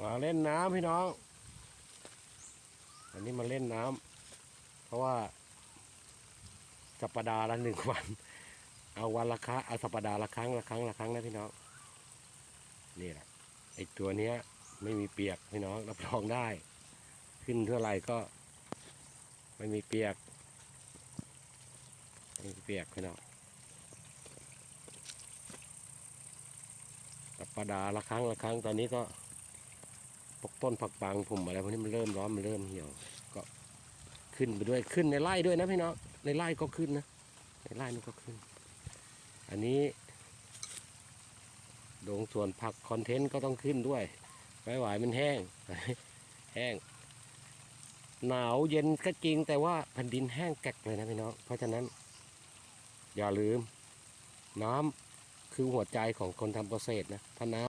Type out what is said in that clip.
มาเล่นน้ำพี่น้อง อันนี้มาเล่นน้ำเพราะว่าสัปดาห์ละหนึ่งวัน เอาวันละครั้งเอาสัปดาห์ละครั้งละครั้งละครั้งนะพี่น้องนี่แหละไอตัวเนี้ย ไม่มีเปียกพี่น้องรับรองได้ ขึ้นเท่าไหร่ก็ ไม่มีเปียกไม่มีเปียกพี่น้องสัปดาห์ละครั้งละครั้งตอนนี้ก็ ปกต้นผักปังผมอะไรพวกนี้มันเริ่มร้อนมันเริ่มเหี่ยว ก็ขึ้นไปด้วยขึ้นในไร่ด้วยนะพี่น้องในไร่ก็ขึ้นนะในไร่มันก็ขึ้น อันนี้ดงส่วนผักคอนเทนต์ก็ต้องขึ้นด้วยไม่ไหวมันแห้ง แห้ง หนาวเย็นก็จริงแต่ว่าแผ่นดินแห้งแกกเลยนะพี่น้องเพราะฉะนั้น อย่าลืม น้ำคือหัวใจของคนทำเกษตรนะถ้าน้ำ